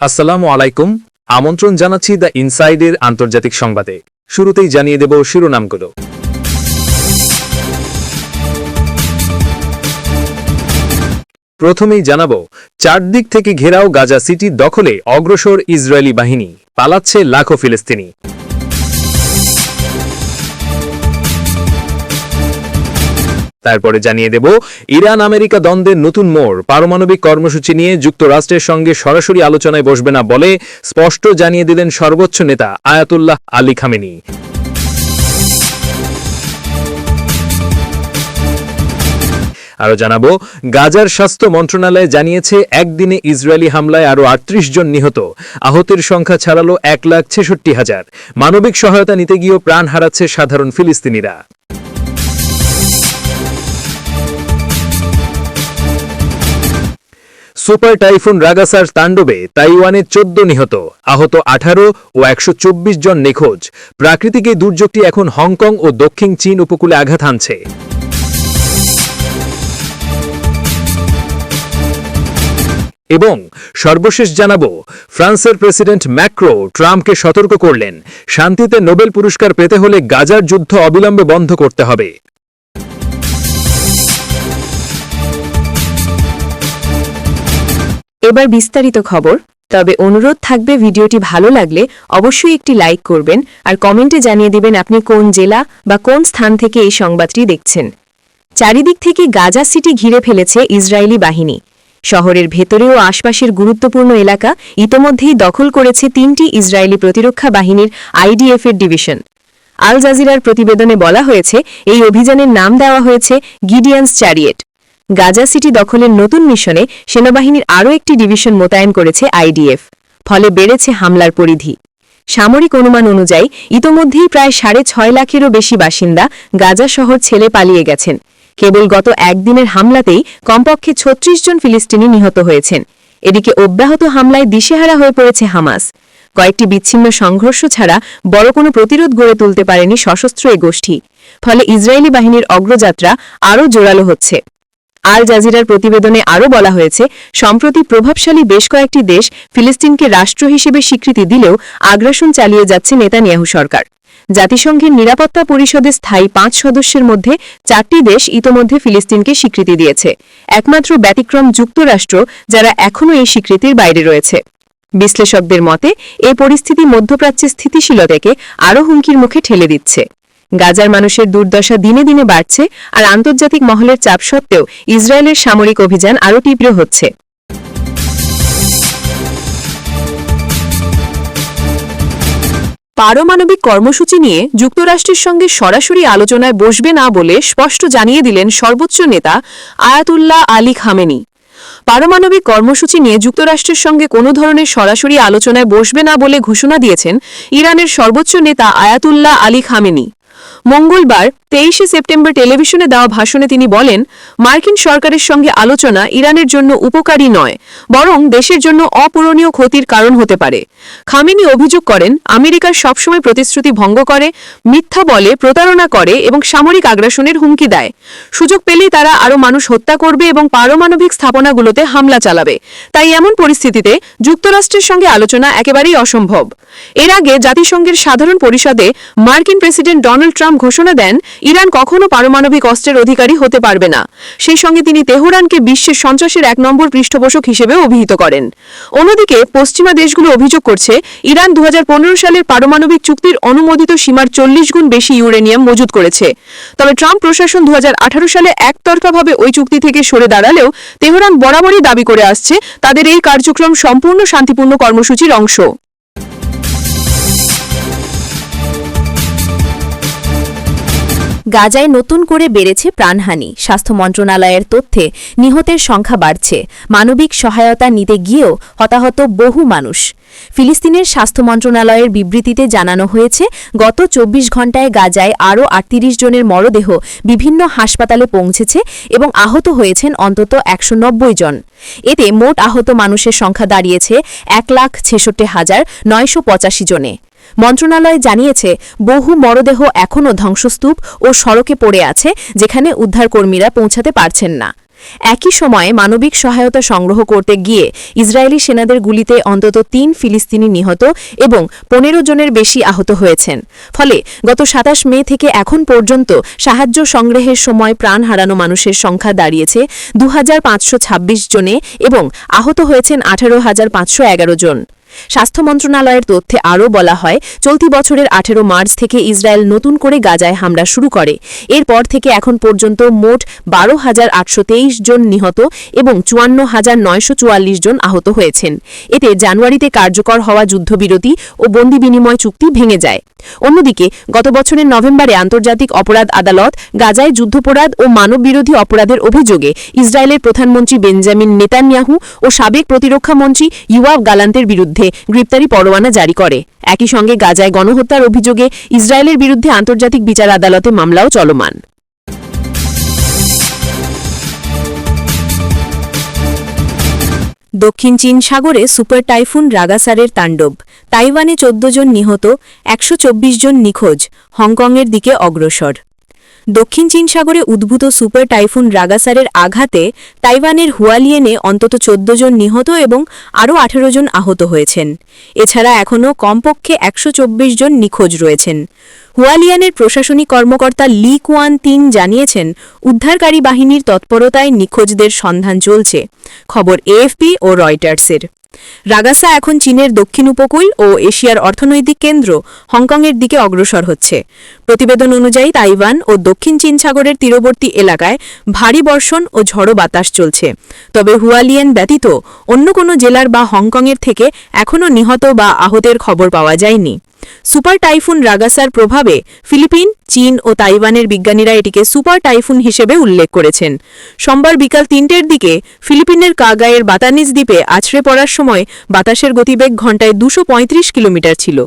আসসালামু আলাইকুম। আমন্ত্রণ জানাচ্ছি দ্য ইনসাইডের আন্তর্জাতিক সংবাদে। শুরুতেই জানিয়ে দেব শিরোনামগুলো। প্রথমেই জানাব, চারদিক থেকে ঘেরাও গাজা সিটি দখলে অগ্রসর ইসরায়েলি বাহিনী, পালাচ্ছে লাখো ফিলিস্তিনি। তারপরে জানিয়ে দেব, ইরান আমেরিকা দ্বন্দ্বের নতুন মোড়। পারমাণবিক কর্মসূচি নিয়ে যুক্তরাষ্ট্রের সঙ্গে সরাসরি আলোচনায় বসবে না বলে স্পষ্ট জানিয়ে দিলেন সর্বোচ্চ নেতা আয়াতুল্লাহ আলী খামেনি। আরও জানাব, গাজার স্বাস্থ্য মন্ত্রণালয় জানিয়েছে, একদিনে ইসরায়েলি হামলায় আরও আটত্রিশ জন নিহত। আহতের সংখ্যা ছাড়ালো এক লাখ ছেষট্টি হাজার। মানবিক সহায়তা নিতে গিয়েও প্রাণ হারাচ্ছে সাধারণ ফিলিস্তিনিরা। সুপার টাইফুন রাগাসার তাণ্ডবে তাইওয়ানে চোদ্দ নিহত, আহত আঠারো ও একশো চব্বিশ জন নিখোঁজ। প্রাকৃতিক এই দুর্যোগটি এখন হংকং ও দক্ষিণ চীন উপকূলে আঘাত হানছে। এবং সর্বশেষ জানাব, ফ্রান্সের প্রেসিডেন্ট ম্যাক্রো ট্রাম্পকে সতর্ক করলেন। শান্তিতে নোবেল পুরস্কার পেতে হলে গাজার যুদ্ধ অবিলম্বে বন্ধ করতে হবে। এবার বিস্তারিত খবর। তবে অনুরোধ থাকবে ভিডিওটি ভালো লাগলে অবশ্যই একটি লাইক করবেন আর কমেন্টে জানিয়ে দিবেন আপনি কোন জেলা বা কোন স্থান থেকে এই সংবাদটি দেখছেন। চারিদিক থেকে গাজা সিটি ঘিরে ফেলেছে ইসরায়েলি বাহিনী। শহরের ভেতরে ও আশপাশের গুরুত্বপূর্ণ এলাকা ইতোমধ্যেই দখল করেছে তিনটি ইসরায়েলি প্রতিরক্ষা বাহিনীর আইডিএফের ডিভিশন। আল জাজিরার প্রতিবেদনে বলা হয়েছে, এই অভিযানের নাম দেওয়া হয়েছে গিডিয়ান্স চ্যারিয়েট। গাজা সিটি দখলের নতুন মিশনে সেনাবাহিনীর আরও একটি ডিভিশন মোতায়েন করেছে আইডিএফ, ফলে বেড়েছে হামলার পরিধি। সামরিক অনুমান অনুযায়ী, ইতোমধ্যেই প্রায় সাড়ে ছয় লাখেরও বেশি বাসিন্দা গাজা শহর ছেলে পালিয়ে গেছেন। কেবল গত একদিনের হামলাতেই কমপক্ষে ছত্রিশ জন ফিলিস্তিনি নিহত হয়েছেন। এদিকে অব্যাহত হামলায় দিশেহারা হয়ে পড়েছে হামাস। কয়েকটি বিচ্ছিন্ন সংঘর্ষ ছাড়া বড় কোনো প্রতিরোধ গড়ে তুলতে পারেনি সশস্ত্র এ গোষ্ঠী। ফলে ইসরায়েলি বাহিনীর অগ্রযাত্রা আরও জোরালো হচ্ছে। আল জাজিরার প্রতিবেদনে আরও বলা হয়েছে, সম্প্রতি প্রভাবশালী বেশ কয়েকটি দেশ ফিলিস্তিনকে রাষ্ট্র হিসেবে স্বীকৃতি দিলেও আগ্রাসন চালিয়ে যাচ্ছে নেতানিয়াহু সরকার। জাতিসংঘের নিরাপত্তা পরিষদে স্থায়ী পাঁচ সদস্যের মধ্যে চারটি দেশ ইতোমধ্যে ফিলিস্তিনকে স্বীকৃতি দিয়েছে। একমাত্র ব্যতিক্রম যুক্তরাষ্ট্র, যারা এখনও এই স্বীকৃতির বাইরে রয়েছে। বিশ্লেষকদের মতে, এ পরিস্থিতি মধ্যপ্রাচ্যের স্থিতিশীলতাকে আরও হুমকির মুখে ঠেলে দিচ্ছে। গাজার মানুষের দুর্দশা দিনে দিনে বাড়ছে আর আন্তর্জাতিক মহলের চাপ সত্ত্বেও ইসরায়েলের সামরিক অভিযান আরও তীব্র হচ্ছে। পারমাণবিক কর্মসূচি নিয়ে যুক্তরাষ্ট্রের সঙ্গে সরাসরি আলোচনায় বসবে না বলে স্পষ্ট জানিয়ে দিলেন সর্বোচ্চ নেতা আয়াতুল্লাহ আলী খামেনি। পারমাণবিক কর্মসূচি নিয়ে যুক্তরাষ্ট্রের সঙ্গে কোনো ধরনের সরাসরি আলোচনায় বসবে না বলে ঘোষণা দিয়েছেন ইরানের সর্বোচ্চ নেতা আয়াতুল্লাহ আলী খামেনি। মঙ্গলবার তেইশে সেপ্টেম্বর টেলিভিশনে দেওয়া ভাষণে তিনি বলেন, মার্কিন সরকারের সঙ্গে আলোচনা ইরানের জন্য উপকারী নয়, বরং দেশের জন্য অপূরণীয় ক্ষতির কারণ হতে পারে। খামেনি অভিযোগ করেন, আমেরিকার সবসময় প্রতিশ্রুতি ভঙ্গ করে, মিথ্যা বলে প্রতারণা করে এবং সামরিক আগ্রাসনের হুমকি দেয়। সুযোগ পেলেই তারা আরও মানুষ হত্যা করবে এবং পারমাণবিক স্থাপনাগুলোতে হামলা চালাবে। তাই এমন পরিস্থিতিতে যুক্তরাষ্ট্রের সঙ্গে আলোচনা একেবারেই অসম্ভব। এর আগে জাতিসংঘের সাধারণ পরিষদে মার্কিন প্রেসিডেন্ট ডোনাল্ড ট্রাম্প ঘোষণা দেন, ইরান কখনো পারমাণবিক অস্ত্রের অধিকারী হতে পারবে না। সেই সঙ্গে তিনি তেহরানকে বিশ্বের সন্ত্রাসের এক নম্বর পৃষ্ঠপোষক হিসেবে অভিহিত করেন। অন্যদিকে, পশ্চিমা দেশগুলো অভিযোগ করছে, ইরান দু হাজার পনেরো সালের পারমাণবিক চুক্তির অনুমোদিত সীমার চল্লিশ গুণ বেশি ইউরেনিয়াম মজুত করেছে। তবে ট্রাম্প প্রশাসন দু হাজার আঠারো সালে একতরফাভাবে ওই চুক্তি থেকে সরে দাঁড়ালেও তেহরান বরাবরই দাবি করে আসছে, তাদের এই কার্যক্রম সম্পূর্ণ শান্তিপূর্ণ কর্মসূচির অংশ। গাজায় নতুন করে বেড়েছে প্রাণহানি। স্বাস্থ্য মন্ত্রণালয়ের তথ্যে নিহতের সংখ্যা বাড়ছে। মানবিক সহায়তা নিতে গিয়েও হতাহত বহু মানুষ। ফিলিস্তিনের স্বাস্থ্য মন্ত্রণালয়ের বিবৃতিতে জানানো হয়েছে, গত চব্বিশ ঘণ্টায় গাজায় আরও আটত্রিশ জনের মরদেহ বিভিন্ন হাসপাতালে পৌঁছেছে এবং আহত হয়েছেন অন্তত একশো নব্বই জন। এতে মোট আহত মানুষের সংখ্যা দাঁড়িয়েছে এক লাখ ছেষট্টি হাজার নয়শো পঁচাশি জনে। মন্ত্রণালয় জানিয়েছে, বহু মরদেহ এখনও ধ্বংসস্তূপ ও সড়কে পড়ে আছে, যেখানে উদ্ধারকর্মীরা পৌঁছাতে পারছেন না। একই সময়ে মানবিক সহায়তা সংগ্রহ করতে গিয়ে ইসরায়েলি সেনাদের গুলিতে অন্তত তিন ফিলিস্তিনি নিহত এবং পনেরো জনের বেশি আহত হয়েছেন। ফলে গত সাতাশ মে থেকে এখন পর্যন্ত সাহায্য সংগ্রহের সময় প্রাণ হারানো মানুষের সংখ্যা দাঁড়িয়েছে দু হাজার পাঁচশো ছাব্বিশ জনে এবং আহত হয়েছেন আঠারো জন। স্বাস্থ্য মন্ত্রণালয়ের তথ্যে আরও বলা হয়, চলতি বছরের আঠেরো মার্চ থেকে ইসরায়েল নতুন করে গাজায় হামলা শুরু করে। এরপর থেকে এখন পর্যন্ত মোট বারো হাজার জন নিহত এবং চুয়ান্ন হাজার নয়শো চুয়াল্লিশ জন আহত হয়েছেন। এতে জানুয়ারিতে কার্যকর হওয়া যুদ্ধবিরতি ও বন্দি বিনিময় চুক্তি ভেঙে যায়। অন্যদিকে, গত বছরের নভেম্বরে আন্তর্জাতিক অপরাধ আদালত গাজায় যুদ্ধপরাধ ও মানববিরোধী অপরাধের অভিযোগে ইসরায়েলের প্রধানমন্ত্রী বেঞ্জামিন নেতানিয়াহু ও সাবেক প্রতিরক্ষা মন্ত্রী ইউয়াব গালান্তের বিরুদ্ধে গ্রেপ্তারি পরোয়ানা জারি করে। একই সঙ্গে গাজায় গণহত্যার অভিযোগে ইসরায়েলের বিরুদ্ধে আন্তর্জাতিক বিচার আদালতে মামলাও চলমান। দক্ষিণ চীন সাগরে সুপার টাইফুন রাগাসারের তাণ্ডব। তাইওয়ানে চোদ্দ জন নিহত, একশো চব্বিশ জন নিখোঁজ, হংকংয়ের দিকে অগ্রসর। দক্ষিণ চীন সাগরে উদ্ভূত সুপার টাইফুন রাগাসারের আঘাতে তাইওয়ানের হুয়ালিয়েনে অন্তত চোদ্দ জন নিহত এবং আরও আঠেরো জন আহত হয়েছেন। এছাড়া এখনও কমপক্ষে একশো চব্বিশ জন নিখোঁজ রয়েছেন। হুয়ালিয়ানের প্রশাসনিক কর্মকর্তা লি কুয়ান তিন জানিয়েছেন, উদ্ধারকারী বাহিনীর তৎপরতায় নিখোঁজদের সন্ধান চলছে। খবর এএফপি ও রয়টার্সের। রাগাসা এখন চীনের দক্ষিণ উপকূল ও এশিয়ার অর্থনৈতিক কেন্দ্র হংকংয়ের দিকে অগ্রসর হচ্ছে। প্রতিবেদন অনুযায়ী তাইওয়ান ও দক্ষিণ চীন সাগরের তীরবর্তী এলাকায় ভারী বর্ষণ ও ঝড়ো বাতাস চলছে। তবে হুয়ালিয়েন ব্যতীত অন্য কোনো জেলার বা হংকংয়ের থেকে এখনও নিহত বা আহতের খবর পাওয়া যায়নি। সুপার টাইফুন রাগাসার প্রভাবে ফিলিপিন, চীন ও তাইওয়ানের বিজ্ঞানীরা এটিকে সুপার টাইফুন হিসেবে উল্লেখ করেছেন। সোমবার বিকাল তিনটের দিকে ফিলিপিনের কাগায়ের বাতানিজ দ্বীপে আছড়ে পড়ার সময় বাতাসের গতিবেগ ঘণ্টায় দুশো কিলোমিটার ছিল।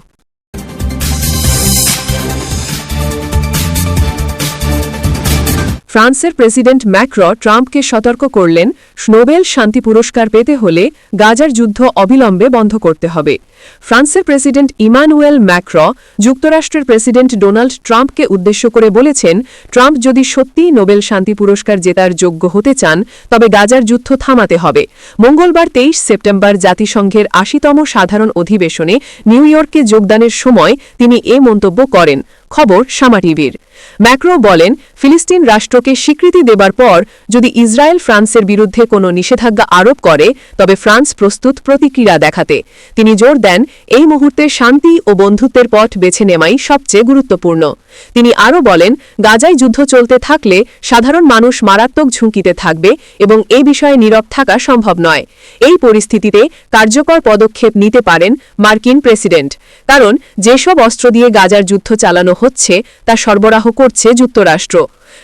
ফ্রান্সের প্রেসিডেন্ট ম্যাক্র ট্রাম্পকে সতর্ক করলেন, নোবেল শান্তি পুরস্কার পেতে হলে গাজার যুদ্ধ অবিলম্বে বন্ধ করতে হবে। ফ্রান্সের প্রেসিডেন্ট ইমানুয়েল ম্যাক্র যুক্তরাষ্ট্রের প্রেসিডেন্ট ডোনাল্ড ট্রাম্পকে উদ্দেশ্য করে বলেছেন, ট্রাম্প যদি সত্যিই নোবেল শান্তি পুরস্কার জেতার যোগ্য হতে চান, তবে গাজার যুদ্ধ থামাতে হবে। মঙ্গলবার তেইশ সেপ্টেম্বর জাতিসংঘের আশিতম সাধারণ অধিবেশনে নিউ ইয়র্কে যোগদানের সময় তিনি এ মন্তব্য করেন। খবর সামা টিভির ম্যাক্রো বলেন, ফিলিস্তিন রাষ্ট্রকে স্বীকৃতি দেবার পর যদি ইসরায়েল ফ্রান্সের বিরুদ্ধে কোনো নিষেধাজ্ঞা আরোপ করে, তবে ফ্রান্স প্রস্তুত প্রতিক্রিয়া দেখাতে। তিনি জোর দেন, এই মুহূর্তে শান্তি ও বন্ধুত্বের পথ বেছে নেওয়াই সবচেয়ে গুরুত্বপূর্ণ। তিনি আরও বলেন, গাজায় যুদ্ধ চলতে থাকলে সাধারণ মানুষ মারাত্মক ঝুঁকিতে থাকবে এবং এ বিষয়ে নীরব থাকা সম্ভব নয়। এই পরিস্থিতিতে কার্যকর পদক্ষেপ নিতে পারেন মার্কিন প্রেসিডেন্ট। কারণ, যেসব অস্ত্র দিয়ে গাজার যুদ্ধ চালানো হচ্ছে, তা সরবরাহ করছে যুক্তরাষ্ট্র।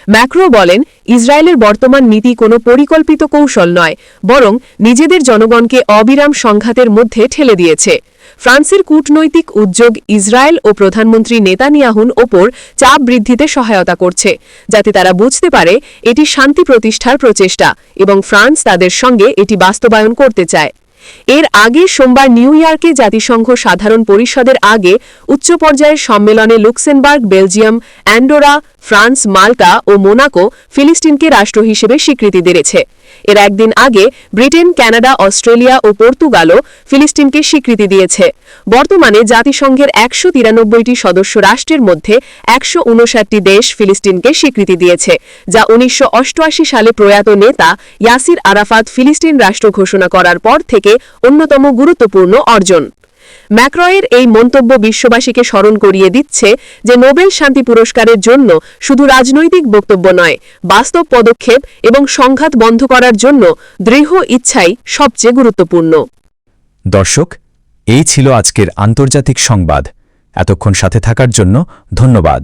ম্যাক্রো বলেন, ইসরায়েলের বর্তমান নীতি কোনো পরিকল্পিত কৌশল নয়, বরং নিজেদের জনগণকে অবিরাম সংঘাতের মধ্যে ঠেলে দিয়েছে। ফ্রান্সের কূটনৈতিক উদ্যোগ ইসরায়েল ও প্রধানমন্ত্রী নেতানিয়াহুন ওপর চাপ বৃদ্ধিতে সহায়তা করছে, যাতে তারা বুঝতে পারে এটি শান্তি প্রতিষ্ঠার প্রচেষ্টা এবং ফ্রান্স তাদের সঙ্গে এটি বাস্তবায়ন করতে চায়। এর আগে সোমবার নিউ ইয়র্কে জাতিসংঘ সাধারণ পরিষদের আগে উচ্চ পর্যায়ের সম্মেলনে Luxembourg, Belgium, Andorra, France, Malta ও মোনাকো ফিলিস্তিনকে রাষ্ট্র হিসেবে স্বীকৃতি দিয়েছে। এর একদিন আগে ব্রিটেন, কানাডা, অস্ট্রেলিয়া ও পর্তুগালও ফিলিস্তিনকে স্বীকৃতি দিয়েছে। বর্তমানে জাতিসংঘের একশো তিরানব্বইটি সদস্য রাষ্ট্রের মধ্যে একশো উনষাটটি দেশ ফিলিস্তিনকে স্বীকৃতি দিয়েছে, যা উনিশশো অষ্টআশি সালে প্রয়াত নেতা ইয়াসির আরাফাত ফিলিস্তিন রাষ্ট্র ঘোষণা করার পর থেকে অন্যতম গুরুত্বপূর্ণ অর্জন। ম্যাক্রয়ের এই মন্তব্য বিশ্ববাসীকে স্মরণ করিয়ে দিচ্ছে যে নোবেল শান্তি পুরস্কারের জন্য শুধু রাজনৈতিক বক্তব্য নয়, বাস্তব পদক্ষেপ এবং সংঘাত বন্ধ করার জন্য দৃঢ় ইচ্ছাই সবচেয়ে গুরুত্বপূর্ণ। দর্শক, এই ছিল আজকের আন্তর্জাতিক সংবাদ। এতক্ষণ সাথে থাকার জন্য ধন্যবাদ।